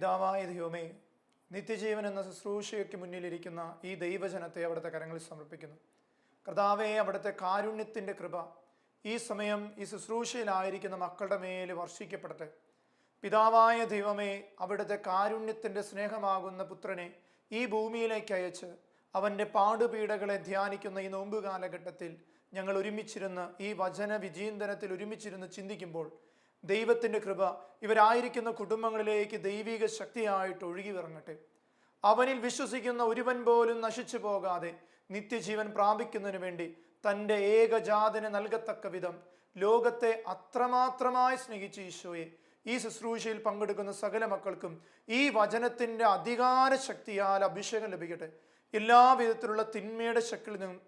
പിതാവായ ദൈവമേ നിത്യജീവൻ എന്ന ശുശ്രൂഷയ്ക്ക് മുന്നിലിരിക്കുന്ന ഈ ദൈവജനത്തെ അവിടുത്തെ കരങ്ങളിൽ സമർപ്പിക്കുന്നു. കർത്താവെ അവിടുത്തെ കാരുണ്യത്തിന്റെ കൃപ ഈ സമയം ഈ ശുശ്രൂഷയിലായിരിക്കുന്ന മക്കളുടെ മേൽ വർഷിക്കപ്പെടട്ടെ. പിതാവായ ദൈവമേ അവിടുത്തെ കാരുണ്യത്തിന്റെ സ്നേഹമാകുന്ന പുത്രനെ ഈ ഭൂമിയിലേക്ക് അയച്ച് അവന്റെ പാടുപീഡകളെ ധ്യാനിക്കുന്ന ഈ നോമ്പ് കാലഘട്ടത്തിൽ ഞങ്ങൾ ഒരുമിച്ചിരുന്ന് ഈ വചന വിജീന്തനത്തിൽ ഒരുമിച്ചിരുന്ന് ചിന്തിക്കുമ്പോൾ ദൈവത്തിന്റെ കൃപ ഇവരായിരിക്കുന്ന കുടുംബങ്ങളിലേക്ക് ദൈവിക ശക്തിയായിട്ട് ഒഴുകി വിറങ്ങട്ടെ അവനിൽ വിശ്വസിക്കുന്ന ഒരുവൻ പോലും നശിച്ചു പോകാതെ നിത്യജീവൻ പ്രാപിക്കുന്നതിന് വേണ്ടി തന്റെ ഏകജാതന് നൽകത്തക്ക വിധം ലോകത്തെ അത്രമാത്രമായി സ്നേഹിച്ച ഈശോയെ ഈ ശുശ്രൂഷയിൽ പങ്കെടുക്കുന്ന സകല മക്കൾക്കും ഈ വചനത്തിന്റെ അധികാര ശക്തിയാൽ അഭിഷേകം ലഭിക്കട്ടെ. എല്ലാ വിധത്തിലുള്ള തിന്മയുടെ ശക്തിയിൽ നിന്നും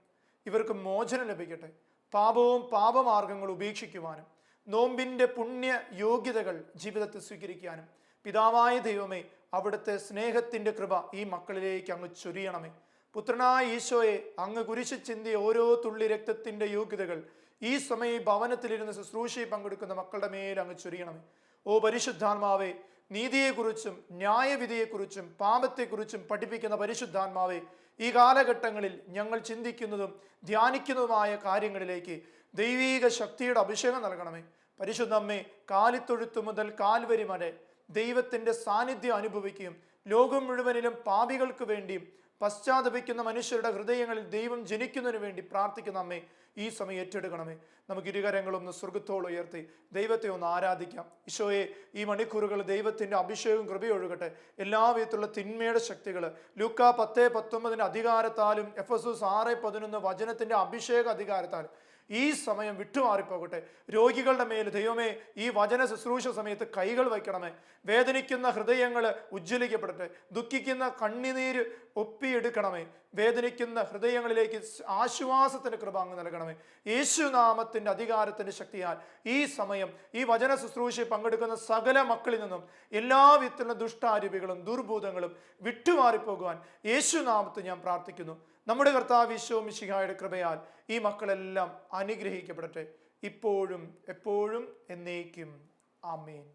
ഇവർക്ക് മോചനം ലഭിക്കട്ടെ. പാപവും പാപമാർഗങ്ങളും ഉപേക്ഷിക്കുവാനും നോമ്പിന്റെ പുണ്യ യോഗ്യതകൾ ജീവിതത്തിൽ സ്വീകരിക്കാനും പിതാവായ ദൈവമേ അവിടുത്തെ സ്നേഹത്തിന്റെ കൃപ ഈ മക്കളിലേക്ക് അങ്ങ് ചൊരിയണമേ. പുത്രനായ ഈശോയെ അങ്ങ് കുരിശ് ചിന്തിയ ഓരോ തുള്ളി രക്തത്തിന്റെ യോഗ്യതകൾ ഈ സമയം ഭവനത്തിലിരുന്ന് ശുശ്രൂഷയിൽ പങ്കെടുക്കുന്ന മക്കളുടെ മേൽ അങ്ങ് ചൊരിയണമേ. ഓ പരിശുദ്ധാത്മാവേ നീതിയെക്കുറിച്ചും ന്യായവിധിയെക്കുറിച്ചും പാപത്തെക്കുറിച്ചും പഠിപ്പിക്കുന്ന പരിശുദ്ധാത്മാവേ ഈ കാലഘട്ടങ്ങളിൽ ഞങ്ങൾ ചിന്തിക്കുന്നതും ധ്യാനിക്കുന്നതുമായ കാര്യങ്ങളിലേക്ക് ദൈവീക ശക്തിയുടെ അഭിഷേകം നൽകണമേ. പരിശുദ്ധമ്മേ കാലിത്തൊഴുത്തു മുതൽ കാൽവരി വരെ ദൈവത്തിന്റെ സാന്നിധ്യം അനുഭവിക്കുകയും ലോകം മുഴുവനിലും പാപികൾക്ക് വേണ്ടിയും പശ്ചാത്തപിക്കുന്ന മനുഷ്യരുടെ ഹൃദയങ്ങളിൽ ദൈവം ജനിക്കുന്നതിന് വേണ്ടി പ്രാർത്ഥിക്കുന്ന അമ്മേ ഈ സമയം ഏറ്റെടുക്കണമേ. നമുക്ക് ഇരുകരങ്ങളൊന്ന് സ്വർഗത്തോളം ഉയർത്തി ദൈവത്തെ ഒന്ന് ആരാധിക്കാം. ഈശോയെ ഈ മണിക്കൂറുകൾ ദൈവത്തിന്റെ അഭിഷേകവും കൃപയൊഴുകട്ടെ എല്ലാ വിധത്തിലുള്ള തിന്മയുടെ ശക്തികൾ ലൂക്ക പത്ത് പത്തൊമ്പതിന്റെ അധികാരത്താലും എഫ് എസ് എസ് ആറ് പതിനൊന്ന് വചനത്തിന്റെ അഭിഷേക അധികാരത്താലും ഈ സമയം വിട്ടുമാറിപ്പോകട്ടെ. രോഗികളുടെ മേൽ ദൈവമേ ഈ വചന ശുശ്രൂഷ സമയത്ത് കൈകൾ വയ്ക്കണമേ. വേദനിക്കുന്ന ഹൃദയങ്ങൾ ഉജ്ജ്വലിക്കപ്പെടട്ടെ. ദുഃഖിക്കുന്ന കണ്ണിനീര് ഒപ്പിയെടുക്കണമേ. വേദനിക്കുന്ന ഹൃദയങ്ങളിലേക്ക് ആശ്വാസത്തിന് കൃപ അങ്ങ് നൽകണമേ. യേശുനാമത്തിന്റെ അധികാരത്തിന്റെ ശക്തിയാൽ ഈ സമയം ഈ വചന ശുശ്രൂഷയിൽ പങ്കെടുക്കുന്ന സകല മക്കളിൽ നിന്നും എല്ലാ വിധത്തിലുള്ള ദുഷ്ടാരൂപികളും ദുർഭൂതങ്ങളും വിട്ടുമാറിപ്പോകുവാൻ യേശുനാമത്ത് ഞാൻ പ്രാർത്ഥിക്കുന്നു. നമ്മുടെ കർത്താവ് ഈശോ മിശിഹായുടെ കൃപയാൽ ഈ മക്കളെല്ലാം അനുഗ്രഹിക്കപ്പെടട്ടെ. ഇപ്പോഴും എപ്പോഴും എന്നേക്കും. ആമേൻ.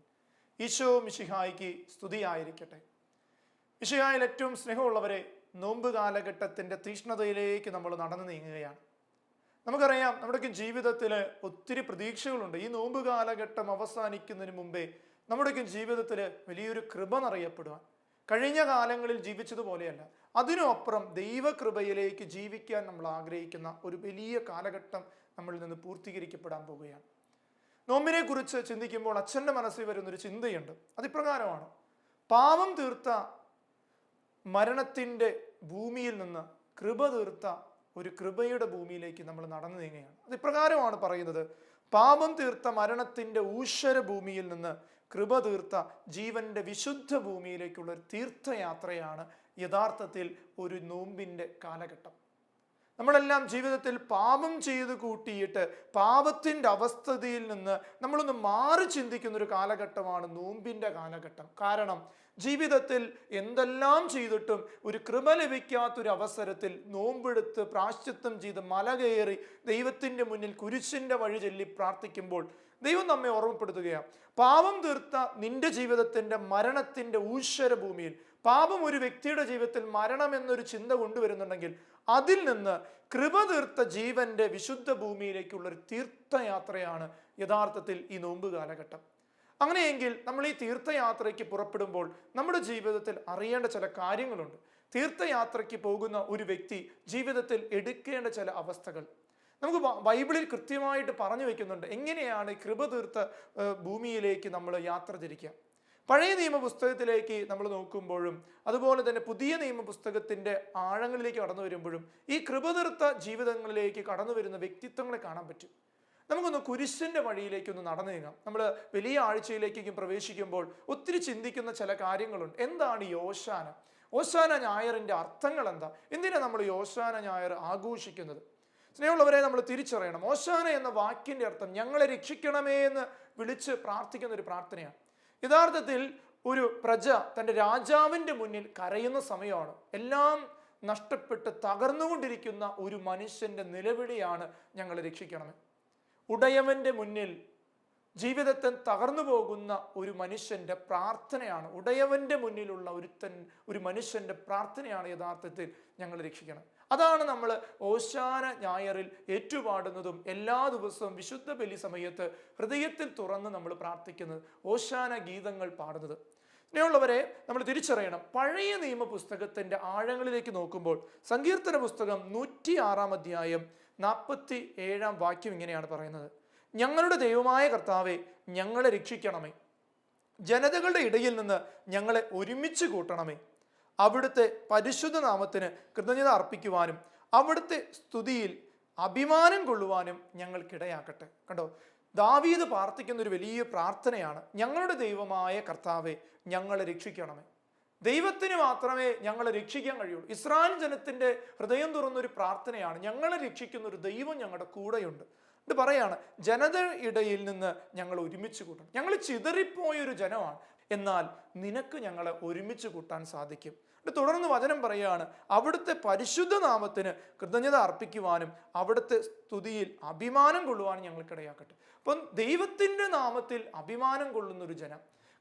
ഈശോ മിശിഹായിക്ക് സ്തുതിയായിരിക്കട്ടെ. മിശിഹായിൽ ഏറ്റവും സ്നേഹമുള്ളവരെ നോമ്പ് കാലഘട്ടത്തിന്റെ തീഷ്ണതയിലേക്ക് നമ്മൾ നടന്നു നീങ്ങുകയാണ്. നമുക്കറിയാം നമ്മുടെയൊക്കെ ജീവിതത്തിൽ ഒത്തിരി പ്രതീക്ഷകളുണ്ട്. ഈ നോമ്പ് കാലഘട്ടം അവസാനിക്കുന്നതിന് മുമ്പേ നമ്മുടെയൊക്കെ ജീവിതത്തിൽ വലിയൊരു കൃപ നിറയപ്പെടുവാൻ. കഴിഞ്ഞ കാലങ്ങളിൽ ജീവിച്ചതുപോലെയല്ല. അതിനപ്പുറം ദൈവകൃപയിലേക്ക് ജീവിക്കാൻ നമ്മൾ ആഗ്രഹിക്കുന്ന ഒരു വലിയ കാലഘട്ടം നമ്മളിൽ നിന്ന് പൂർത്തീകരിക്കപ്പെടാൻ പോവുകയാണ്. നോമ്പിനെ കുറിച്ച് ചിന്തിക്കുമ്പോൾ അച്ഛന്റെ മനസ്സിൽ വരുന്നൊരു ചിന്തയുണ്ട്. അതിപ്രകാരമാണ്. പാവം തീർത്ത മരണത്തിന്റെ ഭൂമിയിൽ നിന്ന് കൃപ തീർത്ത ഒരു കൃപയുടെ ഭൂമിയിലേക്ക് നമ്മൾ നടന്നു നീങ്ങുകയാണ്. അതിപ്രകാരമാണ് പറയുന്നത്. പാപം തീർത്ത മരണത്തിന്റെ ഊശ്വര ഭൂമിയിൽ നിന്ന് കൃപ തീർത്ത ജീവന്റെ വിശുദ്ധ ഭൂമിയിലേക്കുള്ള ഒരു തീർത്ഥയാത്രയാണ് യഥാർത്ഥത്തിൽ ഒരു നോമ്പിന്റെ കാലഘട്ടം. നമ്മളെല്ലാം ജീവിതത്തിൽ പാപം ചെയ്ത് കൂട്ടിയിട്ട് പാപത്തിന്റെ അവസ്ഥതയിൽ നിന്ന് നമ്മളൊന്ന് മാറി ചിന്തിക്കുന്ന ഒരു കാലഘട്ടമാണ് നോമ്പിന്റെ കാലഘട്ടം. കാരണം ജീവിതത്തിൽ എന്തെല്ലാം ചെയ്തിട്ടും ഒരു കൃപ ലഭിക്കാത്തൊരു അവസരത്തിൽ നോമ്പെടുത്ത് പ്രാശ്ചിത്വം ചെയ്ത് മല കയറി ദൈവത്തിന്റെ മുന്നിൽ കുരിശിന്റെ വഴി ചൊല്ലി പ്രാർത്ഥിക്കുമ്പോൾ ദൈവം നമ്മെ ഓർമ്മപ്പെടുത്തുകയാണ്. പാപം തീർത്ത നിന്റെ ജീവിതത്തിന്റെ മരണത്തിന്റെ ഊശ്വര ഭൂമിയിൽ പാപം ഒരു വ്യക്തിയുടെ ജീവിതത്തിൽ മരണം എന്നൊരു ചിന്ത കൊണ്ടുവരുന്നുണ്ടെങ്കിൽ അതിൽ നിന്ന് കൃപ തീർത്ത ജീവന്റെ വിശുദ്ധ ഭൂമിയിലേക്കുള്ള ഒരു തീർത്ഥയാത്രയാണ് യഥാർത്ഥത്തിൽ ഈ നോമ്പ് കാലഘട്ടം. അങ്ങനെയെങ്കിൽ നമ്മൾ ഈ തീർത്ഥയാത്രയ്ക്ക് പുറപ്പെടുമ്പോൾ നമ്മുടെ ജീവിതത്തിൽ അറിയേണ്ട ചില കാര്യങ്ങളുണ്ട്. തീർത്ഥയാത്രയ്ക്ക് പോകുന്ന ഒരു വ്യക്തി ജീവിതത്തിൽ എടുക്കേണ്ട ചില അവസ്ഥകൾ. നമുക്ക് ബൈബിളിൽ കൃത്യമായിട്ട് പറഞ്ഞു വെക്കുന്നുണ്ട് എങ്ങനെയാണ് കൃപ തീർത്ത ഭൂമിയിലേക്ക് നമ്മൾ യാത്ര തിരിക്കുക. പഴയ നിയമ പുസ്തകത്തിലേക്ക് നമ്മൾ നോക്കുമ്പോഴും അതുപോലെ തന്നെ പുതിയ നിയമ പുസ്തകത്തിന്റെ ആഴങ്ങളിലേക്ക് കടന്നു വരുമ്പോഴും ഈ കൃപ തീർത്ത ജീവിതങ്ങളിലേക്ക് കടന്നു വരുന്ന വ്യക്തിത്വങ്ങളെ കാണാൻ പറ്റും. നമുക്കൊന്ന് കുരിശിന്റെ വഴിയിലേക്ക് ഒന്ന് നടന്നു നീങ്ങാം. നമ്മൾ വലിയ ആഴ്ചയിലേക്കും പ്രവേശിക്കുമ്പോൾ ഒത്തിരി ചിന്തിക്കുന്ന ചില കാര്യങ്ങളുണ്ട്. എന്താണ് യോശാന? ഓശാന ഞായറിന്റെ അർത്ഥങ്ങൾ എന്താ എന്തിനാണ് നമ്മൾ യോശാന ഞായർ ആഘോഷിക്കുന്നത്? സ്നേഹമുള്ളവരെ നമ്മൾ തിരിച്ചറിയണം. ഓശാന എന്ന വാക്കിന്റെ അർത്ഥം ഞങ്ങളെ രക്ഷിക്കണമേ എന്ന് വിളിച്ച് പ്രാർത്ഥിക്കുന്ന ഒരു പ്രാർത്ഥനയാണ്. യഥാർത്ഥത്തിൽ ഒരു പ്രജ തന്റെ രാജാവിന്റെ മുന്നിൽ കരയുന്ന സമയമാണ്. എല്ലാം നഷ്ടപ്പെട്ട് തകർന്നുകൊണ്ടിരിക്കുന്ന ഒരു മനുഷ്യന്റെ നിലവിളിയാണ് ഞങ്ങളെ രക്ഷിക്കണമേ. ഉടയവന്റെ മുന്നിൽ ജീവിതത്തെ തകർന്നു പോകുന്ന ഒരു മനുഷ്യന്റെ പ്രാർത്ഥനയാണ്. ഉടയവന്റെ മുന്നിലുള്ള ഒരുത്തൻ ഒരു മനുഷ്യന്റെ പ്രാർത്ഥനയാണ് യഥാർത്ഥത്തിൽ ഞങ്ങൾ രക്ഷിക്കണം. അതാണ് നമ്മൾ ഓശാന ഞായറിൽ ഏറ്റുപാടുന്നതും എല്ലാ ദിവസവും വിശുദ്ധ ബലി സമയത്ത് ഹൃദയത്തിൽ തുറന്ന് നമ്മൾ പ്രാർത്ഥിക്കുന്നത് ഓശാന ഗീതങ്ങൾ പാടുന്നത്. ഇങ്ങനെയുള്ളവരെ നമ്മൾ തിരിച്ചറിയണം. പഴയ നിയമ പുസ്തകത്തിന്റെ ആഴങ്ങളിലേക്ക് നോക്കുമ്പോൾ സങ്കീർത്തന പുസ്തകം നൂറ്റി ആറാം അധ്യായം നാൽപ്പത്തി ഏഴാം വാക്യം ഇങ്ങനെയാണ് പറയുന്നത്. ഞങ്ങളുടെ ദൈവമായ കർത്താവെ ഞങ്ങളെ രക്ഷിക്കണമേ. ജനതകളുടെ ഇടയിൽ നിന്ന് ഞങ്ങളെ ഒരുമിച്ച് കൂട്ടണമേ. അവിടുത്തെ പരിശുദ്ധ നാമത്തിന് കൃതജ്ഞത അർപ്പിക്കുവാനും അവിടുത്തെ സ്തുതിയിൽ അഭിമാനം കൊള്ളുവാനും ഞങ്ങൾക്കിടയാക്കട്ടെ കണ്ടോ? ദാവീദ് പ്രാർത്ഥിക്കുന്ന ഒരു വലിയ പ്രാർത്ഥനയാണ്. ഞങ്ങളുടെ ദൈവമായ കർത്താവെ ഞങ്ങളെ രക്ഷിക്കണമേ. ദൈവത്തിന് മാത്രമേ ഞങ്ങളെ രക്ഷിക്കാൻ കഴിയുള്ളൂ. ഇസ്രായേൽ ജനത്തിന്റെ ഹൃദയം തുറന്നൊരു പ്രാർത്ഥനയാണ്. ഞങ്ങളെ രക്ഷിക്കുന്ന ഒരു ദൈവം ഞങ്ങളുടെ കൂടെയുണ്ട്. ഇത് പറയാണ് ഇടയിൽ നിന്ന് ഞങ്ങൾ ഒരുമിച്ച് കൂട്ടണം. ഞങ്ങൾ ചിതറിപ്പോയ ഒരു ജനമാണ്. എന്നാൽ നിനക്ക് ഞങ്ങളെ ഒരുമിച്ച് കൂട്ടാൻ സാധിക്കും. തുടർന്ന് വചനം പറയുകയാണ് അവിടുത്തെ പരിശുദ്ധ നാമത്തിന് കൃതജ്ഞത അർപ്പിക്കുവാനും അവിടുത്തെ സ്തുതിയിൽ അഭിമാനം കൊള്ളുവാനും ഞങ്ങൾക്കിടയാക്കട്ടെ. അപ്പം ദൈവത്തിന്റെ നാമത്തിൽ അഭിമാനം കൊള്ളുന്ന ഒരു ജനം.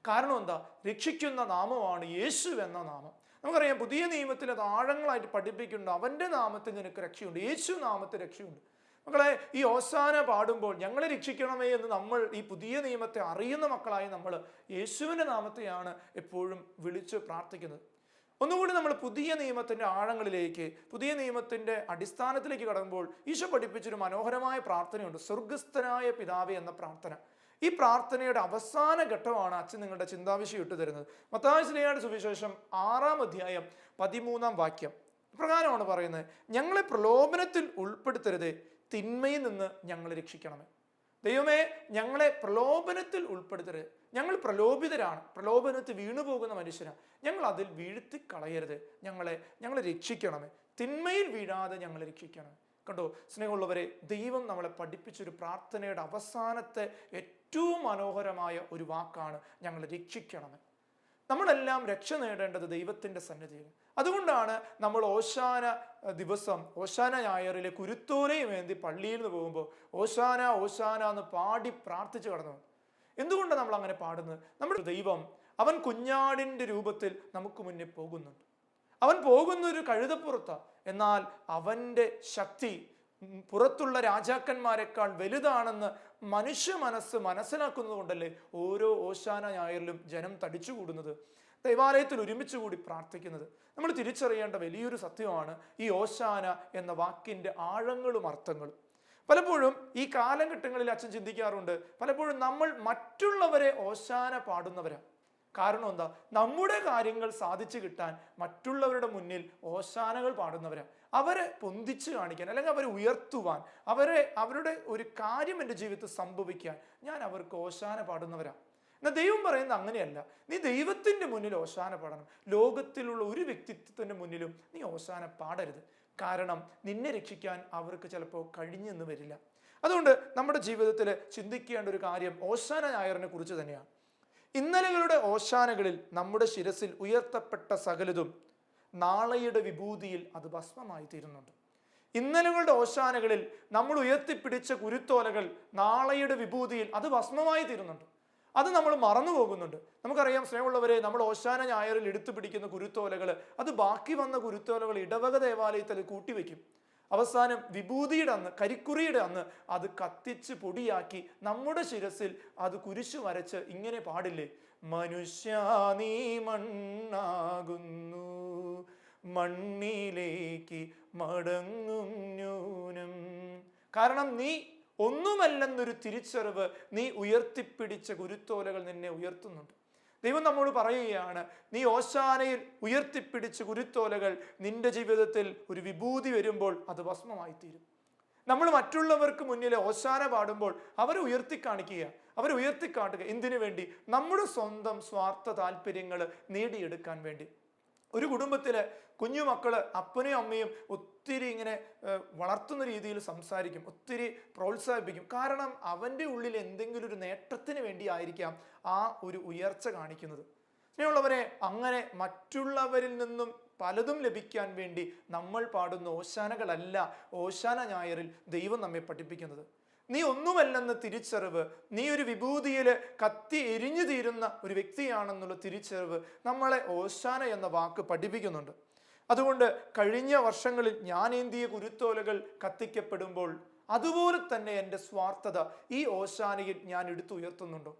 കാരണം എന്താ? രക്ഷിക്കുന്ന നാമമാണ് യേശു എന്ന നാമം. നമുക്കറിയാം പുതിയ നിയമത്തിൽ അത് ആഴങ്ങളായിട്ട് പഠിപ്പിക്കുന്നുണ്ട്. അവന്റെ നാമത്തിൽ നിനക്ക് രക്ഷയുണ്ട്. യേശു നാമത്തിൽ രക്ഷയുണ്ട്. മക്കളെ ഈ ഓസാന പാടുമ്പോൾ ഞങ്ങളെ രക്ഷിക്കണമേ എന്ന് നമ്മൾ ഈ പുതിയ നിയമത്തെ അറിയുന്ന മക്കളായി നമ്മൾ യേശുവിന്റെ നാമത്തെയാണ് എപ്പോഴും വിളിച്ച് പ്രാർത്ഥിക്കുന്നത്. ഒന്നുകൂടി നമ്മൾ പുതിയ നിയമത്തിന്റെ ആഴങ്ങളിലേക്ക് പുതിയ നിയമത്തിന്റെ അടിസ്ഥാനത്തിലേക്ക് കടക്കുമ്പോൾ ഈശോ പഠിപ്പിച്ചൊരു മനോഹരമായ പ്രാർത്ഥനയുണ്ട്. സ്വർഗസ്ഥനായ പിതാവ് എന്ന പ്രാർത്ഥന. ഈ പ്രാർത്ഥനയുടെ അവസാന ഘട്ടമാണ് അച്ഛൻ നിങ്ങളുടെ ചിന്താവിഷയം ഇട്ടു തരുന്നത്. മത്താശ്രീയുടെ സുവിശേഷം ആറാം അധ്യായം പതിമൂന്നാം വാക്യം. ഇപ്രകാരമാണ് പറയുന്നത്. ഞങ്ങളെ പ്രലോഭനത്തിൽ ഉൾപ്പെടുത്തരുതേ. തിന്മയിൽ നിന്ന് ഞങ്ങളെ രക്ഷിക്കണമേ. ദൈവമേ ഞങ്ങളെ പ്രലോഭനത്തിൽ ഉൾപ്പെടുത്തരുത്. ഞങ്ങൾ പ്രലോഭിതരാണ്. പ്രലോഭനത്തിൽ വീണുപോകുന്ന മനുഷ്യരാണ് ഞങ്ങൾ അതിൽ വീഴ്ത്തി കളയരുത്. ഞങ്ങളെ ഞങ്ങളെ രക്ഷിക്കണമേ. തിന്മയിൽ വീഴാതെ ഞങ്ങളെ രക്ഷിക്കണമേ. കണ്ടോ സ്നേഹമുള്ളവരെ ദൈവം നമ്മളെ പഠിപ്പിച്ചൊരു പ്രാർത്ഥനയുടെ അവസാനത്തെ ഏറ്റവും മനോഹരമായ ഒരു വാക്കാണ് ഞങ്ങളെ രക്ഷിക്കണമേ. നമ്മളെല്ലാം രക്ഷ നേടേണ്ടത് ദൈവത്തിന്റെ സന്നിധിയിൽ. അതുകൊണ്ടാണ് നമ്മൾ ഓശാന ദിവസം ഓശാന ഞായറിലെ കുരുത്തോലയും ഏന്തി പള്ളിയിൽ നിന്ന് പോകുമ്പോൾ ഓശാന ഓശാന എന്ന് പാടി പ്രാർത്ഥിച്ചു കടന്നു എന്തുകൊണ്ടാണ് നമ്മൾ അങ്ങനെ പാടുന്നത്? നമ്മുടെ ദൈവം അവൻ കുഞ്ഞാടിന്റെ രൂപത്തിൽ നമുക്ക് മുന്നേ പോകുന്നുണ്ട്. അവൻ പോകുന്ന ഒരു കഴുതപ്പുറത്താണ് എന്നാൽ അവന്റെ ശക്തി പുറത്തുള്ള രാജാക്കന്മാരെക്കാൾ വലുതാണെന്ന് മനുഷ്യ മനസ്സ് മനസ്സിലാക്കുന്നത് കൊണ്ടല്ലേ ഓരോ ഓശാന ഞായറിലും ജനം തടിച്ചുകൂടുന്നത്? ദൈവാലയത്തിൽ ഒരുമിച്ച് കൂടി പ്രാർത്ഥിക്കുന്നത്. നമ്മൾ തിരിച്ചറിയേണ്ട വലിയൊരു സത്യമാണ് ഈ ഓശാന എന്ന വാക്കിന്റെ ആഴങ്ങളും അർത്ഥങ്ങളും. പലപ്പോഴും ഈ കാലഘട്ടങ്ങളിൽ അച്ഛൻ ചിന്തിക്കാറുണ്ട് പലപ്പോഴും നമ്മൾ മറ്റുള്ളവരെ ഓശാന പാടുന്നവരാണ് കാരണം എന്താ? നമ്മുടെ കാര്യങ്ങൾ സാധിച്ചു കിട്ടാൻ മറ്റുള്ളവരുടെ മുന്നിൽ ഓശാനകൾ പാടുന്നവരാ. അവരെ പൊന്തിച്ചു കാണിക്കാൻ അല്ലെങ്കിൽ അവരെ ഉയർത്തുവാൻ അവരെ അവരുടെ ഒരു കാര്യം എന്റെ ജീവിതത്തിൽ സംഭവിക്കാൻ ഞാൻ അവർക്ക് ഓശാന പാടുന്നവരാണ് എന്നാൽ ദൈവം പറയുന്നത് അങ്ങനെയല്ല. നീ ദൈവത്തിന്റെ മുന്നിൽ ഓശാന പാടണം. ലോകത്തിലുള്ള ഒരു വ്യക്തിത്വത്തിന്റെ മുന്നിലും നീ ഓശാന പാടരുത്. കാരണം നിന്നെ രക്ഷിക്കാൻ അവർക്ക് ചിലപ്പോൾ കഴിഞ്ഞെന്ന് വരില്ല. അതുകൊണ്ട് നമ്മുടെ ജീവിതത്തിൽ ചിന്തിക്കേണ്ട ഒരു കാര്യം ഓശാന ഞായറിനെ കുറിച്ച് തന്നെയാണ്. ഇന്നലകളുടെ ഓശാനകളിൽ നമ്മുടെ ശിരസിൽ ഉയർത്തപ്പെട്ട സകലതും നാളെയുടെ വിഭൂതിയിൽ അത് ഭസ്മമായി തീരുന്നുണ്ട്. ഇന്നലകളുടെ ഓശാനകളിൽ നമ്മൾ ഉയർത്തിപ്പിടിച്ച കുരുത്തോലകൾ നാളെയുടെ വിഭൂതിയിൽ അത് ഭസ്മമായി തീരുന്നുണ്ട്. അത് നമ്മൾ മറന്നു പോകുന്നുണ്ട്. നമുക്കറിയാം സ്നേഹമുള്ളവരെ നമ്മൾ ഓശാന ഞായറിൽ എടുത്തു പിടിക്കുന്ന കുരുത്തോലകൾ അത് ബാക്കി വന്ന കുരുത്തോലകൾ ഇടവക ദേവാലയത്തിൽ കൂട്ടിവെക്കും. അവസാനം വിഭൂതിയുടെ അന്ന് കരിക്കുറിയുടെ അന്ന് അത് കത്തിച്ച് പൊടിയാക്കി നമ്മുടെ ശിരസിൽ അത് കുരിശു വരച്ച് ഇങ്ങനെ പാടില്ലേ? മനുഷ്യ നീ മണ്ണാകുന്നു മണ്ണിലേക്ക് മടങ്ങും ന്യൂനം. കാരണം നീ ഒന്നുമല്ലെന്നൊരു തിരിച്ചറിവ് നീ ഉയർത്തിപ്പിടിച്ച ഗുരുത്തോലകൾ നിന്നെ ഉയർത്തുന്നുണ്ട്. ദൈവം നമ്മോട് പറയുകയാണ് നീ ഓശാനയിൽ ഉയർത്തിപ്പിടിച്ച് കുരുത്തോലകൾ നിന്റെ ജീവിതത്തിൽ ഒരു വിഭൂതി വരുമ്പോൾ അത് ഭസ്മമായി തീരും നമ്മൾ മറ്റുള്ളവർക്ക് മുന്നിൽ ഓശാന പാടുമ്പോൾ അവരെ ഉയർത്തി കാണിക്കുക അവരെ ഉയർത്തി കാട്ടുക. എന്തിനു വേണ്ടി? നമ്മുടെ സ്വന്തം സ്വാർത്ഥ താല്പര്യങ്ങൾ നേടിയെടുക്കാൻ വേണ്ടി. ഒരു കുടുംബത്തിലെ കുഞ്ഞു മക്കൾ അപ്പനെയും അമ്മയും ഒത്തിരി ഇങ്ങനെ വളർത്തുന്ന രീതിയിൽ സംസാരിക്കും ഒത്തിരി പ്രോത്സാഹിപ്പിക്കും. കാരണം അവന്റെ ഉള്ളിൽ എന്തെങ്കിലും ഒരു നേട്ടത്തിന് വേണ്ടി ആയിരിക്കാം ആ ഒരു ഉയർച്ച കാണിക്കുന്നത്. സ്നേഹമുള്ളവരെ അങ്ങനെ മറ്റുള്ളവരിൽ നിന്നും പലതും ലഭിക്കാൻ വേണ്ടി നമ്മൾ പാടുന്ന ഓശാനകളല്ല ഓശാന ഞായറിൽ ദൈവം നമ്മെ പഠിപ്പിക്കുന്നത്. നീ ഒന്നുമല്ലെന്ന തിരിച്ചറിവ് നീ ഒരു വിഭൂതിയിൽ കത്തി എരിഞ്ഞു തീരുന്ന ഒരു വ്യക്തിയാണെന്നുള്ള തിരിച്ചറിവ് നമ്മളെ ഓശാന എന്ന വാക്ക് പഠിപ്പിക്കുന്നുണ്ട്. അതുകൊണ്ട് കഴിഞ്ഞ വർഷങ്ങളിൽ ജ്ഞാനേന്തിയ കുരുത്തോലകൾ കത്തിക്കപ്പെടുമ്പോൾ അതുപോലെ തന്നെ എന്റെ സ്വാർത്ഥത ഈ ഓശാനയിൽ ഞാൻ എടുത്തുയർത്തുന്നുണ്ടോ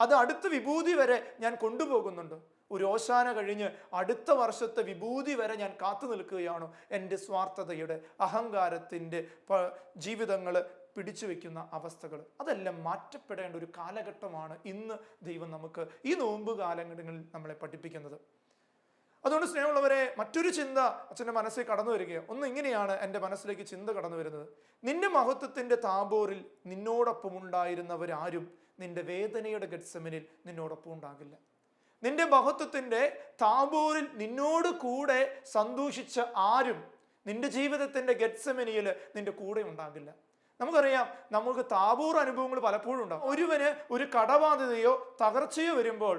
അത് അടുത്ത വിഭൂതി വരെ ഞാൻ കൊണ്ടുപോകുന്നുണ്ടോ. ഒരു ഓശാന കഴിഞ്ഞ് അടുത്ത വർഷത്തെ വിഭൂതി വരെ ഞാൻ കാത്തു നിൽക്കുകയാണോ എന്റെ സ്വാർത്ഥതയുടെ അഹങ്കാരത്തിന്റെ ജീവിതങ്ങൾ പിടിച്ചു വെക്കുന്ന അവസ്ഥകൾ. അതെല്ലാം മാറ്റപ്പെടേണ്ട ഒരു കാലഘട്ടമാണ് ഇന്ന് ദൈവം നമുക്ക് ഈ നോമ്പ് കാലഘട്ടങ്ങളിൽ നമ്മളെ പഠിപ്പിക്കുന്നത്. അതുകൊണ്ട് സ്നേഹമുള്ളവരെ മറ്റൊരു ചിന്ത അച്ഛന്റെ മനസ്സിൽ കടന്നു വരികയോ ഒന്ന് ഇങ്ങനെയാണ് എന്റെ മനസ്സിലേക്ക് ചിന്ത കടന്നു വരുന്നത്. നിന്റെ മഹത്വത്തിന്റെ താബോറിൽ നിന്നോടൊപ്പം ഉണ്ടായിരുന്നവരാരും നിന്റെ വേദനയുടെ ഗഡ്സമനിൽ നിന്നോടൊപ്പം ഉണ്ടാകില്ല. നിന്റെ മഹത്വത്തിന്റെ താബോറിൽ നിന്നോട് കൂടെ സന്തോഷിച്ച ആരും നിന്റെ ജീവിതത്തിന്റെ ഗഡ്സമനിയിൽ നിന്റെ കൂടെ ഉണ്ടാകില്ല. നമുക്കറിയാം നമുക്ക് താബൂർ അനുഭവങ്ങൾ പലപ്പോഴും ഉണ്ടാകും ഒരുവന് ഒരു കടബാധ്യതയോ തകർച്ചയോ വരുമ്പോൾ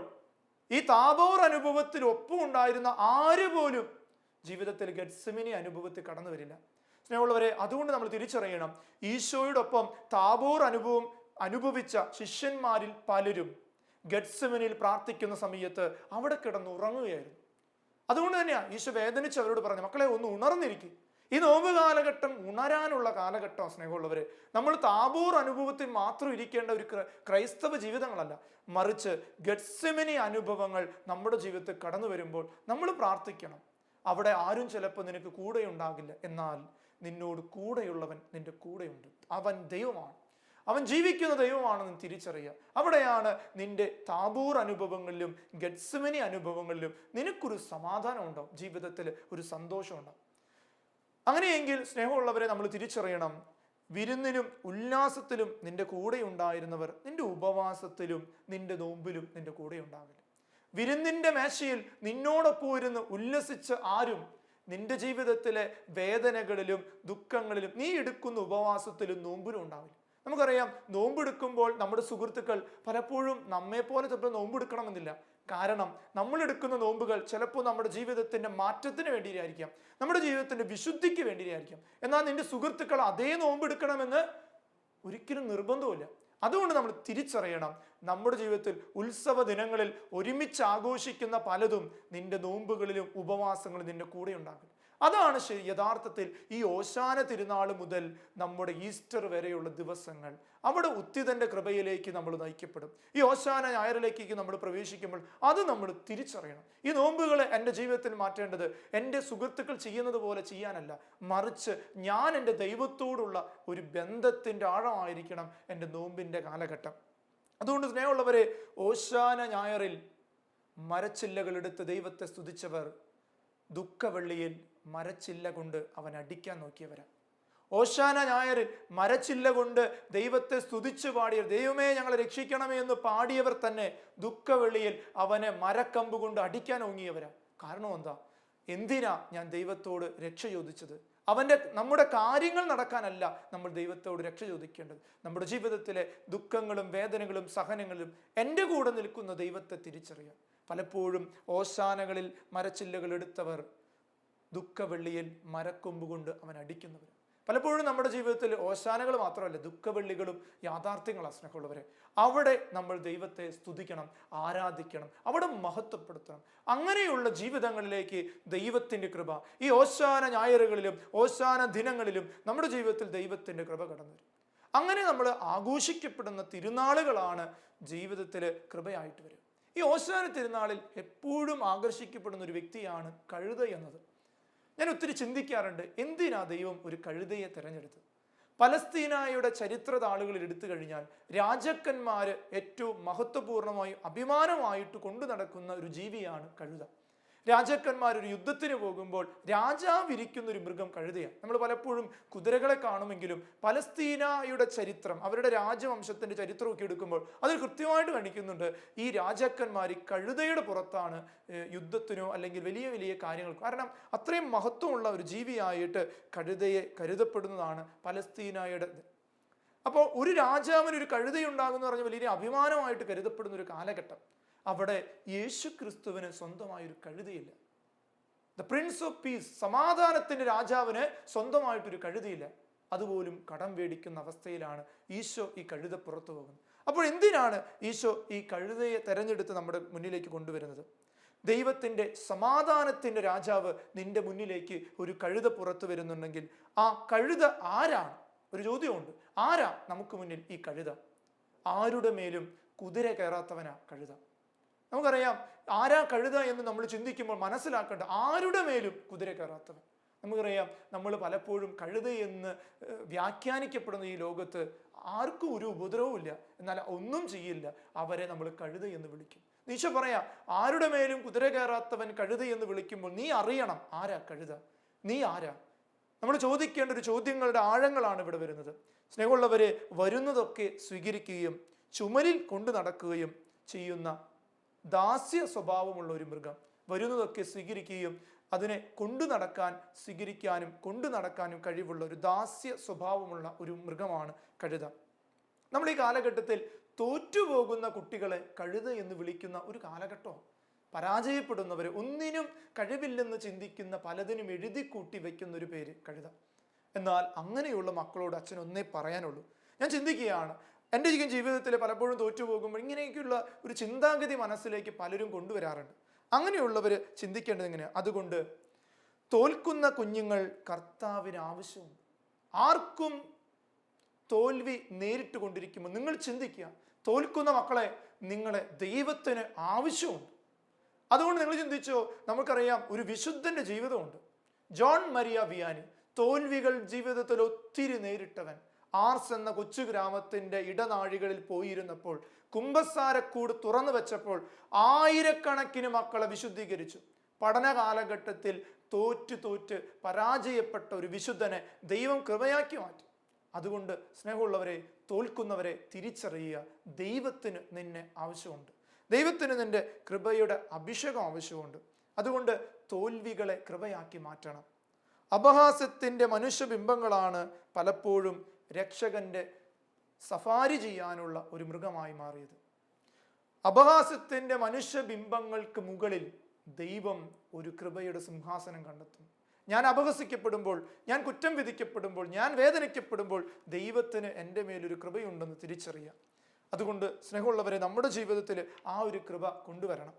ഈ താബോർ അനുഭവത്തിൽ ഒപ്പമുണ്ടായിരുന്ന ആര് പോലും ജീവിതത്തിൽ ഗഡ്സമിനി അനുഭവത്തിൽ കടന്നു വരില്ല. സ്നേഹമുള്ളവരെ അതുകൊണ്ട് നമ്മൾ തിരിച്ചറിയണം ഈശോയോടൊപ്പം താബോർ അനുഭവം അനുഭവിച്ച ശിഷ്യന്മാരിൽ പലരും ഗഡ്സമിനിൽ പ്രാർത്ഥിക്കുന്ന സമയത്ത് അവിടെ കിടന്ന് ഉറങ്ങുകയായിരുന്നു അതുകൊണ്ട് തന്നെയാണ് ഈശോ വേദനിച്ച് അവരോട് പറഞ്ഞു മക്കളെ ഒന്ന് ഉണർന്നിരിക്കും. ഈ നോമ്പ് കാലഘട്ടം ഉണരാനുള്ള കാലഘട്ടം സ്നേഹമുള്ളവർ നമ്മൾ താബൂർ അനുഭവത്തിൽ മാത്രം ഇരിക്കേണ്ട ഒരു ക്രൈസ്തവ ജീവിതങ്ങളല്ല. മറിച്ച് ഗഡ്സമിനി അനുഭവങ്ങൾ നമ്മുടെ ജീവിതത്തിൽ കടന്നു വരുമ്പോൾ നമ്മൾ പ്രാർത്ഥിക്കണം. അവിടെ ആരും ചിലപ്പോൾ നിനക്ക് കൂടെ ഉണ്ടാകില്ല എന്നാൽ നിന്നോട് കൂടെയുള്ളവൻ നിന്റെ കൂടെയുണ്ട്. അവൻ ദൈവമാണ്. അവൻ ജീവിക്കുന്ന ദൈവമാണെന്ന് തിരിച്ചറിയുക. അവിടെയാണ് നിന്റെ താബൂർ അനുഭവങ്ങളിലും ഗഡ്സമിനി അനുഭവങ്ങളിലും നിനക്കൊരു സമാധാനം ഉണ്ടാവും. ജീവിതത്തിൽ ഒരു സന്തോഷം ഉണ്ടാവും അങ്ങനെയെങ്കിൽ സ്നേഹമുള്ളവരെ നമ്മൾ തിരിച്ചറിയണം. വിരുന്നിലും ഉല്ലാസത്തിലും നിന്റെ കൂടെ ഉണ്ടായിരുന്നവർ നിന്റെ ഉപവാസത്തിലും നിന്റെ നോമ്പിലും നിന്റെ കൂടെ ഉണ്ടാവില്ല വിരുന്നിന്റെ മേശയിൽ നിന്നോടൊപ്പം ഇരുന്ന് ഉല്ലസിച്ച് ആരും നിന്റെ ജീവിതത്തിലെ വേദനകളിലും ദുഃഖങ്ങളിലും നീ എടുക്കുന്ന ഉപവാസത്തിലും നോമ്പിലും ഉണ്ടാവില്ല. നമുക്കറിയാം നോമ്പെടുക്കുമ്പോൾ നമ്മുടെ സുഹൃത്തുക്കൾ പലപ്പോഴും നമ്മെ പോലെ ചിലപ്പോൾ നോമ്പെടുക്കണമെന്നില്ല. കാരണം നമ്മൾ എടുക്കുന്ന നോമ്പുകൾ ചിലപ്പോൾ നമ്മുടെ ജീവിതത്തിന്റെ മാറ്റത്തിന് വേണ്ടിയായിരിക്കാം നമ്മുടെ ജീവിതത്തിന്റെ വിശുദ്ധിക്ക് വേണ്ടിയായിരിക്കാം എന്നാൽ നിന്റെ സുഹൃത്തുക്കൾ അതേ നോമ്പ് എടുക്കണമെന്ന് ഒരിക്കലും നിർബന്ധമില്ല അതുകൊണ്ട് നമ്മൾ തിരിച്ചറിയണം. നമ്മുടെ ജീവിതത്തിൽ ഉത്സവ ദിനങ്ങളിൽ ഒരുമിച്ച് ആഘോഷിക്കുന്ന പലതും നിന്റെ നോമ്പുകളിലും ഉപവാസങ്ങളും നിന്റെ കൂടെ ഉണ്ടാകും അതാണ് യഥാർത്ഥത്തിൽ ഈ ഓശാന തിരുനാൾ മുതൽ നമ്മുടെ ഈസ്റ്റർ വരെയുള്ള ദിവസങ്ങൾ. അവിടെ ഉത്തിതന്റെ കൃപയിലേക്ക് നമ്മൾ നയിക്കപ്പെടും. ഈ ഓശാന ഞായറിലേക്ക് നമ്മൾ പ്രവേശിക്കുമ്പോൾ അത് നമ്മൾ തിരിച്ചറിയണം. ഈ നോമ്പുകളെ എന്റെ ജീവിതത്തിൽ മാറ്റേണ്ടത് എന്റെ സുഹൃത്തുക്കൾ ചെയ്യുന്നത് പോലെ ചെയ്യാനല്ല. മറിച്ച് ഞാൻ എന്റെ ദൈവത്തോടുള്ള ഒരു ബന്ധത്തിന്റെ ആഴമായിരിക്കണം എന്റെ നോമ്പിന്റെ കാലഘട്ടം. അതുകൊണ്ട് സ്നേഹമുള്ളവരെ ഓശാന ഞായറിൽ മരച്ചില്ലകളെടുത്ത് ദൈവത്തെ സ്തുതിച്ചവർ ദുഃഖവെള്ളിയിൽ മരച്ചില്ല കൊണ്ട് അവൻ അടിക്കാൻ നോക്കിയവരാ. ഓശാന ഞായറിൽ മരച്ചില്ല കൊണ്ട് ദൈവത്തെ സ്തുതിച്ചു പാടിയവർ ദൈവമേ ഞങ്ങളെ രക്ഷിക്കണമേ എന്ന് പാടിയവർ തന്നെ ദുഃഖവെള്ളിയിൽ അവനെ മരക്കമ്പ് കൊണ്ട് അടിക്കാൻ ഓങ്ങിയവരാ. കാരണം എന്താ? എന്തിനാ ഞാൻ ദൈവത്തോട് രക്ഷ ചോദിച്ചത്? അവന്റെ നമ്മുടെ കാര്യങ്ങൾ നടക്കാനല്ല നമ്മൾ ദൈവത്തോട് രക്ഷ ചോദിക്കേണ്ടത്. നമ്മുടെ ജീവിതത്തിലെ ദുഃഖങ്ങളും വേദനകളും സഹനങ്ങളും എന്റെ കൂടെ നിൽക്കുന്ന ദൈവത്തെ തിരിച്ചറിയാം പലപ്പോഴും ഓശാനകളിൽ മരച്ചില്ലകൾ എടുത്തവർ ദുഃഖവെള്ളിയിൽ മരക്കൊമ്പ് കൊണ്ട് അവൻ അടിക്കുന്നവർ പലപ്പോഴും നമ്മുടെ ജീവിതത്തിൽ ഓശാനകൾ മാത്രമല്ല ദുഃഖവെള്ളികളും യാഥാർത്ഥ്യങ്ങളാണ് സ്നേഹമുള്ളവരെ അവിടെ നമ്മൾ ദൈവത്തെ സ്തുതിക്കണം ആരാധിക്കണം അവിടെ മഹത്വപ്പെടുത്തണം. അങ്ങനെയുള്ള ജീവിതങ്ങളിലേക്ക് ദൈവത്തിന്റെ കൃപ ഈ ഓശാന ഞായറുകളിലും ഓശാന ദിനങ്ങളിലും നമ്മുടെ ജീവിതത്തിൽ ദൈവത്തിന്റെ കൃപ കടന്നു വരും. അങ്ങനെ നമ്മൾ ആഘോഷിക്കപ്പെടുന്ന തിരുനാളുകളാണ് ജീവിതത്തിൽ കൃപയായിട്ട് വരും ഈ ഓശാന തിരുനാളിൽ എപ്പോഴും ആകർഷിക്കപ്പെടുന്ന ഒരു വ്യക്തിയാണ് കഴുത എന്നത്. ഞാൻ ഒത്തിരി ചിന്തിക്കാറുണ്ട് എന്തിനാ ദൈവം ഒരു കഴുതയെ തിരഞ്ഞെടുത്തത്? പലസ്തീനായുടെ ചരിത്ര താളുകളിൽ എടുത്തു കഴിഞ്ഞാൽ രാജാക്കന്മാര് ഏറ്റവും മഹത്വപൂർണമായും അഭിമാനമായിട്ട് കൊണ്ടു നടക്കുന്ന ഒരു ജീവിയാണ് കഴുത. രാജാക്കന്മാർ ഒരു യുദ്ധത്തിന് പോകുമ്പോൾ രാജാവ് ഇരിക്കുന്ന ഒരു മൃഗം കഴുതയാണ്. നമ്മൾ പലപ്പോഴും കുതിരകളെ കാണുമെങ്കിലും പലസ്തീനയുടെ ചരിത്രം അവരുടെ രാജവംശത്തിന്റെ ചരിത്രമൊക്കെ എടുക്കുമ്പോൾ അതിൽ കൃത്യമായിട്ട് കാണിക്കുന്നുണ്ട് ഈ രാജാക്കന്മാർ കഴുതയുടെ പുറത്താണ് യുദ്ധത്തിനോ അല്ലെങ്കിൽ വലിയ വലിയ കാര്യങ്ങൾ കാരണം അത്രയും മഹത്വമുള്ള ഒരു ജീവിയായിട്ട് കഴുതയെ കരുതപ്പെടുന്നതാണ് പലസ്തീനയുടെ അപ്പോൾ ഒരു രാജാവിന് ഒരു കഴുതയുണ്ടാകുന്ന പറഞ്ഞ വലിയ അഭിമാനമായിട്ട് കരുതപ്പെടുന്ന ഒരു കാലഘട്ടം. അവിടെ യേശു ക്രിസ്തുവിന് സ്വന്തമായ ഒരു കഴുതയില്ല. ദ പ്രിൻസ് ഓഫ് പീസ് സമാധാനത്തിന്റെ രാജാവിന് സ്വന്തമായിട്ടൊരു കഴുതയില്ല. അതുപോലും കടം വേടിക്കുന്ന അവസ്ഥയിലാണ് ഈശോ ഈ കഴുത പുറത്തു പോകുന്നത്. അപ്പോൾ എന്തിനാണ് ഈശോ ഈ കഴുതയെ തെരഞ്ഞെടുത്ത് നമ്മുടെ മുന്നിലേക്ക് കൊണ്ടുവരുന്നത്? ദൈവത്തിന്റെ സമാധാനത്തിന്റെ രാജാവ് നിന്റെ മുന്നിലേക്ക് ഒരു കഴുത പുറത്തു വരുന്നുണ്ടെങ്കിൽ ആ കഴുത ആരാണ്? ഒരു ചോദ്യമുണ്ട്. ആരാ നമുക്ക് മുന്നിൽ ഈ കഴുത? ആരുടെ മേലും കുതിര കയറാത്തവനാ കഴുത? നമുക്കറിയാം ആരാ കഴുത എന്ന് നമ്മൾ ചിന്തിക്കുമ്പോൾ മനസ്സിലാക്കേണ്ട ആരുടെ മേലും കുതിര കയറാത്തവൻ. നമുക്കറിയാം നമ്മൾ പലപ്പോഴും കഴുത എന്ന് വ്യാഖ്യാനിക്കപ്പെടുന്ന ഈ ലോകത്ത് ആർക്കും ഒരു ഉപദ്രവവും ഇല്ല. എന്നാൽ ഒന്നും ചെയ്യില്ല. അവരെ നമ്മൾ കഴുത എന്ന് വിളിക്കും. നീശ പറയാം ആരുടെ മേലും കുതിര കയറാത്തവൻ കഴുത എന്ന് വിളിക്കുമ്പോൾ നീ അറിയണം ആരാ കഴുത. നീ ആരാ? നമ്മൾ ചോദിക്കേണ്ട ഒരു ചോദ്യങ്ങളുടെ ആഴങ്ങളാണ് ഇവിടെ വരുന്നത്. സ്നേഹമുള്ളവരെ വരുന്നതൊക്കെ സ്വീകരിക്കുകയും ചുമലിൽ കൊണ്ടു നടക്കുകയും ചെയ്യുന്ന ദാസ്യ സ്വഭാവമുള്ള ഒരു മൃഗം വരുന്നതൊക്കെ സ്വീകരിക്കുകയും അതിനെ കൊണ്ടു നടക്കാൻ സ്വീകരിക്കാനും കൊണ്ടു നടക്കാനും കഴിവുള്ള ഒരു ദാസ്യ സ്വഭാവമുള്ള ഒരു മൃഗമാണ് കഴുത. നമ്മൾ ഈ കാലഘട്ടത്തിൽ തോറ്റുപോകുന്ന കുട്ടികളെ കഴുത എന്ന് വിളിക്കുന്ന ഒരു കാലഘട്ടമാണ് പരാജയപ്പെടുന്നവർ ഒന്നിനും കഴിവില്ലെന്ന് ചിന്തിക്കുന്ന പലതിനും എഴുതി കൂട്ടി വെക്കുന്ന ഒരു പേര് കഴുത. എന്നാൽ അങ്ങനെയുള്ള മക്കളോട് അച്ഛൻ ഒന്നേ പറയാനുള്ളൂ. ഞാൻ ചിന്തിക്കുകയാണ് എന്റെ ശരിക്കും ജീവിതത്തിൽ പലപ്പോഴും തോറ്റുപോകുമ്പോൾ ഇങ്ങനെയൊക്കെയുള്ള ഒരു ചിന്താഗതി മനസ്സിലേക്ക് പലരും കൊണ്ടുവരാറുണ്ട്. അങ്ങനെയുള്ളവർ ചിന്തിക്കേണ്ടത് എങ്ങനെ അതുകൊണ്ട് തോൽക്കുന്ന കുഞ്ഞുങ്ങൾ കർത്താവിന് ആവശ്യമുണ്ട്. ആർക്കും തോൽവി നേരിട്ട് കൊണ്ടിരിക്കുമ്പോൾ നിങ്ങൾ ചിന്തിക്കുക തോൽക്കുന്ന മക്കളെ നിങ്ങളെ ദൈവത്തിന് ആവശ്യമുണ്ട്. അതുകൊണ്ട് നിങ്ങൾ ചിന്തിച്ചോ നമുക്കറിയാം ഒരു വിശുദ്ധന്റെ ജീവിതമുണ്ട്. ജോൺ മരിയ വിയാനി തോൽവികൾ ജീവിതത്തിൽ ഒത്തിരി നേരിട്ടവൻ. ആർസ് എന്ന കൊച്ചു ഗ്രാമത്തിന്റെ ഇടനാഴികളിൽ പോയിരുന്നപ്പോൾ കുംഭസാരക്കൂട് തുറന്നു വെച്ചപ്പോൾ ആയിരക്കണക്കിന് മക്കളെ വിശുദ്ധീകരിച്ചു. പഠന കാലഘട്ടത്തിൽ തോറ്റ് തോറ്റ് പരാജയപ്പെട്ട ഒരു വിശുദ്ധനെ ദൈവം കൃപയാക്കി മാറ്റി. അതുകൊണ്ട് സ്നേഹമുള്ളവരെ തോൽക്കുന്നവരെ തിരിച്ചറിയുക. ദൈവത്തിന് നിന്നെ ആവശ്യമുണ്ട്. ദൈവത്തിന് നിന്റെ കൃപയുടെ അഭിഷേകം ആവശ്യമുണ്ട്. അതുകൊണ്ട് തോൽവികളെ കൃപയാക്കി മാറ്റണം. അപഹാസ്യത്തിന്റെ മനുഷ്യബിംബങ്ങളാണ് പലപ്പോഴും രക്ഷകന്റെ സഫാരി ചെയ്യാനുള്ള ഒരു മൃഗമായി മാറിയത്. അപഹാസ്യത്തിന്റെ മനുഷ്യബിംബങ്ങൾക്ക് മുകളിൽ ദൈവം ഒരു കൃപയുടെ സിംഹാസനം കണ്ടെത്തും. ഞാൻ അപഹസിക്കപ്പെടുമ്പോൾ ഞാൻ കുറ്റം വിധിക്കപ്പെടുമ്പോൾ ഞാൻ വേദനിക്കപ്പെടുമ്പോൾ ദൈവത്തിന് എന്റെ മേലൊരു കൃപയുണ്ടെന്ന് തിരിച്ചറിയാം. അതുകൊണ്ട് സ്നേഹമുള്ളവരെ നമ്മുടെ ജീവിതത്തിൽ ആ ഒരു കൃപ കൊണ്ടുവരണം.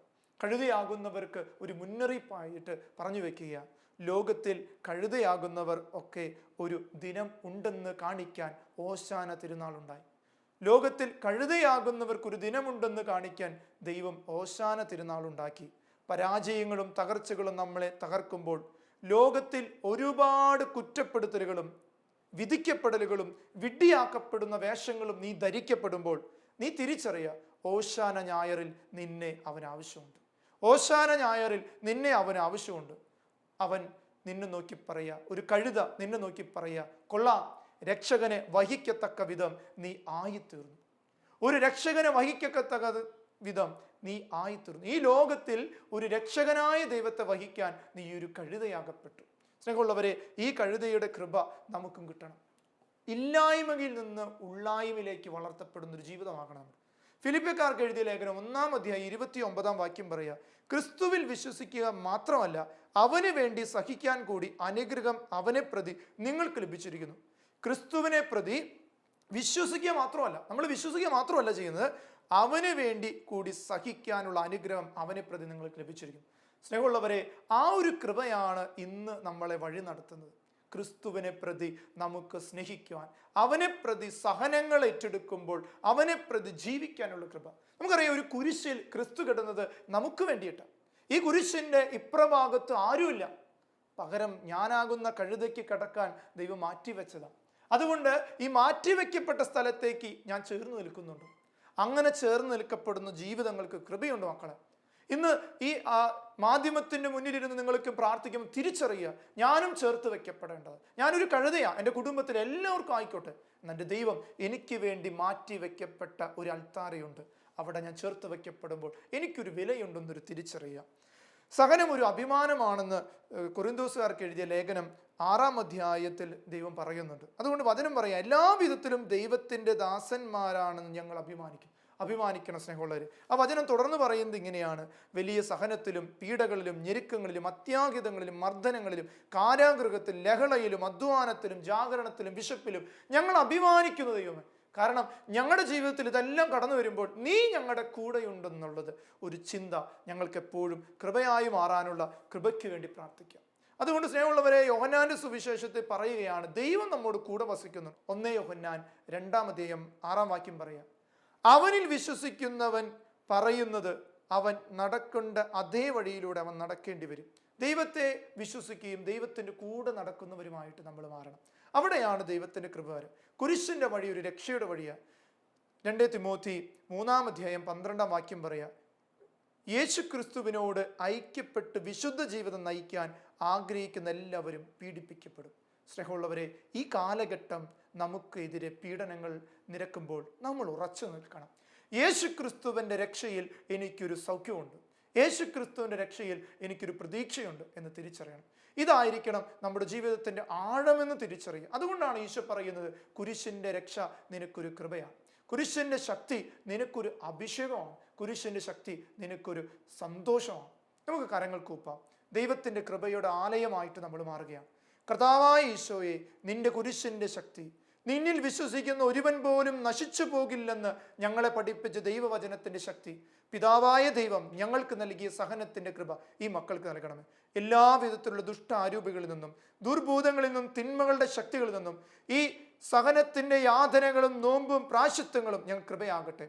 കഴുതിയാകുന്നവർക്ക് ഒരു മുന്നറിയിപ്പായിട്ട് പറഞ്ഞു വെക്കുക ലോകത്തിൽ കഴുതയാകുന്നവർ ഒക്കെ ഒരു ദിനം ഉണ്ടെന്ന് കാണിക്കാൻ ഓശാന തിരുനാളുണ്ടായി. ലോകത്തിൽ കഴുതയാകുന്നവർക്കൊരു ദിനമുണ്ടെന്ന് കാണിക്കാൻ ദൈവം ഓശാന തിരുനാളുണ്ടാക്കി. പരാജയങ്ങളും തകർച്ചകളും നമ്മളെ തകർക്കുമ്പോൾ ലോകത്തിൽ ഒരുപാട് കുറ്റപ്പെടുത്തലുകളും വിധിക്കപ്പെടലുകളും വിഡ്ഢിയാക്കപ്പെടുന്ന വേഷങ്ങളും നീ ധരിക്കപ്പെടുമ്പോൾ നീ തിരിച്ചറിയുക ഓശാന ഞായറിൽ നിന്നെ അവൻ ആവശ്യമുണ്ട്. ഓശാന ഞായറിൽ നിന്നെ അവൻ ആവശ്യമുണ്ട്. അവൻ നിന്നെ നോക്കി പറയുക. ഒരു കഴുത നിന്നെ നോക്കി പറയുക. കൊള്ളാം. രക്ഷകനെ വഹിക്കത്തക്ക വിധം നീ ആയിത്തീർന്നു. ഒരു രക്ഷകനെ വഹിക്കത്തക്ക വിധം നീ ആയിത്തീർന്നു. ഈ ലോകത്തിൽ ഒരു രക്ഷകനായ ദൈവത്തെ വഹിക്കാൻ നീ ഒരു കഴുതയാകപ്പെട്ടു. സ്നേഹമുള്ളവരെ ഈ കഴുതയുടെ കൃപ നമുക്കും കിട്ടണം. ഇല്ലായ്മയിൽ നിന്ന് ഉള്ളായ്മയിലേക്ക് വളർത്തപ്പെടുന്ന ഒരു ജീവിതമാകണം ഫിലിപ്പിക്കാർക്ക് എഴുതിയ ലേഖനം ഒന്നാം അധ്യായം ഇരുപത്തി ഒമ്പതാം വാക്യം പറയുക ക്രിസ്തുവിൽ വിശ്വസിക്കുക മാത്രമല്ല അവന് വേണ്ടി സഹിക്കാൻ കൂടി അനുഗ്രഹം അവനെ പ്രതി നിങ്ങൾക്ക് ലഭിച്ചിരിക്കുന്നു. ക്രിസ്തുവിനെ പ്രതി വിശ്വസിക്കുക മാത്രമല്ല നമ്മൾ വിശ്വസിക്കുക മാത്രമല്ല ചെയ്യുന്നത് അവന് വേണ്ടി കൂടി സഹിക്കാനുള്ള അനുഗ്രഹം അവനെ പ്രതി നിങ്ങൾക്ക് ലഭിച്ചിരിക്കുന്നു. സ്നേഹമുള്ളവരെ ആ ഒരു കൃപയാണ് ഇന്ന് നമ്മളെ വഴി നടത്തുന്നത്. ക്രിസ്തുവിനെ പ്രതി നമുക്ക് സ്നേഹിക്കുവാൻ അവനെ പ്രതി സഹനങ്ങൾ ഏറ്റെടുക്കുമ്പോൾ അവനെ പ്രതി ജീവിക്കാനുള്ള കൃപ. നമുക്കറിയാം ഒരു കുരിശിൽ ക്രിസ്തു കിടന്നത് നമുക്ക് വേണ്ടിയിട്ടാണ് ഈ കുരിശിന്റെ ഇപ്രഭാഗത്ത് ആരുമില്ല. പകരം ഞാനാകുന്ന കഴുതയ്ക്ക് കടക്കാൻ ദൈവം മാറ്റിവെച്ചതാണ് അതുകൊണ്ട് ഈ മാറ്റിവെക്കപ്പെട്ട സ്ഥലത്തേക്ക് ഞാൻ ചേർന്ന് നിൽക്കുന്നുണ്ട്. അങ്ങനെ ചേർന്ന് നിൽക്കപ്പെടുന്ന ജീവിതങ്ങൾക്ക് കൃപയുണ്ട് മക്കളെ. ഇന്ന് ഈ മാധ്യമത്തിന്റെ മുന്നിലിരുന്ന് നിങ്ങൾക്ക് പ്രാർത്ഥിക്കുമ്പോൾ തിരിച്ചറിയുക. ഞാനും ചേർത്ത് വെക്കപ്പെടേണ്ടത്. ഞാനൊരു കഴുതയാണ് എന്റെ കുടുംബത്തിൽ എല്ലാവർക്കും ആയിക്കോട്ടെ. എന്റെ ദൈവം എനിക്ക് വേണ്ടി മാറ്റി വെക്കപ്പെട്ട ഒരു അൽത്താരയുണ്ട്. അവിടെ ഞാൻ ചേർത്ത് വെക്കപ്പെടുമ്പോൾ എനിക്കൊരു വിലയുണ്ടെന്നൊരു തിരിച്ചറിയുക. സഹനം ഒരു അഭിമാനമാണെന്ന് കുറിന്തോസുകാർക്ക് എഴുതിയ ലേഖനം ആറാം അധ്യായത്തിൽ ദൈവം പറയുന്നുണ്ട് അതുകൊണ്ട് വചനം പറയാം എല്ലാ വിധത്തിലും ദൈവത്തിന്റെ ദാസന്മാരാണെന്ന് ഞങ്ങൾ അഭിമാനിക്കും. അഭിമാനിക്കണം സ്നേഹമുള്ളവർ ആ വചനം തുടർന്ന് പറയുന്നത് ഇങ്ങനെയാണ്. വലിയ സഹനത്തിലും പീഡകളിലും ഞെരുക്കങ്ങളിലും അത്യാഹിതങ്ങളിലും മർദ്ദനങ്ങളിലും കാരാഗൃഹത്തിൽ ലഹളയിലും അധ്വാനത്തിലും ജാഗരണത്തിലും വിശപ്പിലും ഞങ്ങൾ അഭിമാനിക്കുന്നു ദൈവമേ. കാരണം ഞങ്ങളുടെ ജീവിതത്തിൽ ഇതെല്ലാം കടന്നു വരുമ്പോൾ നീ ഞങ്ങളുടെ കൂടെയുണ്ടെന്നുള്ളത് ഒരു ചിന്ത ഞങ്ങൾക്ക് എപ്പോഴും കൃപയായി മാറാനുള്ള കൃപയ്ക്ക് വേണ്ടി പ്രാർത്ഥിക്കാം. അതുകൊണ്ട് സ്നേഹമുള്ളവരെ യോഹന്നാന്റെ സുവിശേഷത്തിൽ പറയുകയാണ് ദൈവം നമ്മോട് കൂടെ വസിക്കുന്നു. ഒന്നേ യോഹന്നാൻ രണ്ടാമതേയം ആറാം വാക്യം പറയാം. അവനിൽ വിശ്വസിക്കുന്നവൻ പറയുന്നത് അവൻ നടക്കേണ്ട അതേ വഴിയിലൂടെ അവൻ നടക്കേണ്ടി വരും. ദൈവത്തെ വിശ്വസിക്കുകയും ദൈവത്തിന്റെ കൂടെ നടക്കുന്നവരുമായിട്ട് നമ്മൾ മാറണം. അവിടെയാണ് ദൈവത്തിന്റെ കൃപ വരം കുരിശിന്റെ വഴി ഒരു രക്ഷയുടെ വഴിയാണ് രണ്ടേ തിമോത്തി മൂന്നാം അധ്യായം പന്ത്രണ്ടാം വാക്യം പറയാം യേശു ക്രിസ്തുവിനോട് ഐക്യപ്പെട്ട് വിശുദ്ധ ജീവിതം നയിക്കാൻ ആഗ്രഹിക്കുന്ന എല്ലാവരും പീഡിപ്പിക്കപ്പെടും. സ്നേഹമുള്ളവരെ ഈ കാലഘട്ടം നമുക്കെതിരെ പീഡനങ്ങൾ നിരക്കുമ്പോൾ നമ്മൾ ഉറച്ചു നിൽക്കണം. യേശു ക്രിസ്തുവിന്റെ രക്ഷയിൽ എനിക്കൊരു സൗഖ്യമുണ്ട്. യേശു ക്രിസ്തുവിന്റെ രക്ഷയിൽ എനിക്കൊരു പ്രതീക്ഷയുണ്ട് എന്ന് തിരിച്ചറിയണം. ഇതായിരിക്കണം നമ്മുടെ ജീവിതത്തിന്റെ ആഴമെന്ന് തിരിച്ചറിയുക. അതുകൊണ്ടാണ് ഈശോ പറയുന്നത് കുരിശിന്റെ രക്ഷ നിനക്കൊരു കൃപയാണ്. കുരിശിന്റെ ശക്തി നിനക്കൊരു അഭിഷേകമാണ്. കുരിശിന്റെ ശക്തി നിനക്കൊരു സന്തോഷമാണ്. നമുക്ക് കരങ്ങൾ കൂപ്പാം. ദൈവത്തിന്റെ കൃപയുടെ ആലയമായിട്ട് നമ്മൾ മാറുകയാണ്. കർത്താവായ ഈശോയെ നിന്റെ കുരിശിന്റെ ശക്തി നിന്നിൽ വിശ്വസിക്കുന്ന ഒരുവൻ പോലും നശിച്ചു പോകില്ലെന്ന് ഞങ്ങളെ പഠിപ്പിച്ച ദൈവവചനത്തിന്റെ ശക്തി പിതാവായ ദൈവം ഞങ്ങൾക്ക് നൽകിയ സഹനത്തിന്റെ കൃപ ഈ മക്കൾക്ക് നൽകണമേ. എല്ലാ വിധത്തിലുള്ള ദുഷ്ട ആരൂപികളിൽ നിന്നും ദുർഭൂതങ്ങളിൽ നിന്നും തിന്മകളുടെ ശക്തികളിൽ നിന്നും ഈ സഹനത്തിന്റെ യാതനകളും നോമ്പും പ്രാശിത്വങ്ങളും ഞങ്ങൾ കൃപയാകട്ടെ.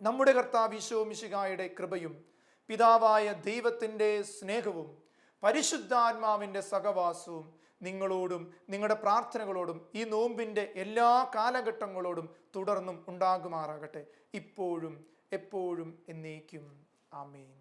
നമ്മുടെ കർത്താവ് ഈശോ മിശിഹായുടെ കൃപയും പിതാവായ ദൈവത്തിന്റെ സ്നേഹവും പരിശുദ്ധാത്മാവിന്റെ സഹവാസവും നിങ്ങളോടും നിങ്ങളുടെ പ്രാർത്ഥനകളോടും ഈ നോമ്പിന്റെ എല്ലാ കാലഘട്ടങ്ങളോടും തുടർന്നും ഉണ്ടാകുമാറാകട്ടെ. ഇപ്പോഴും എപ്പോഴും എന്നേക്കും. ആമേൻ.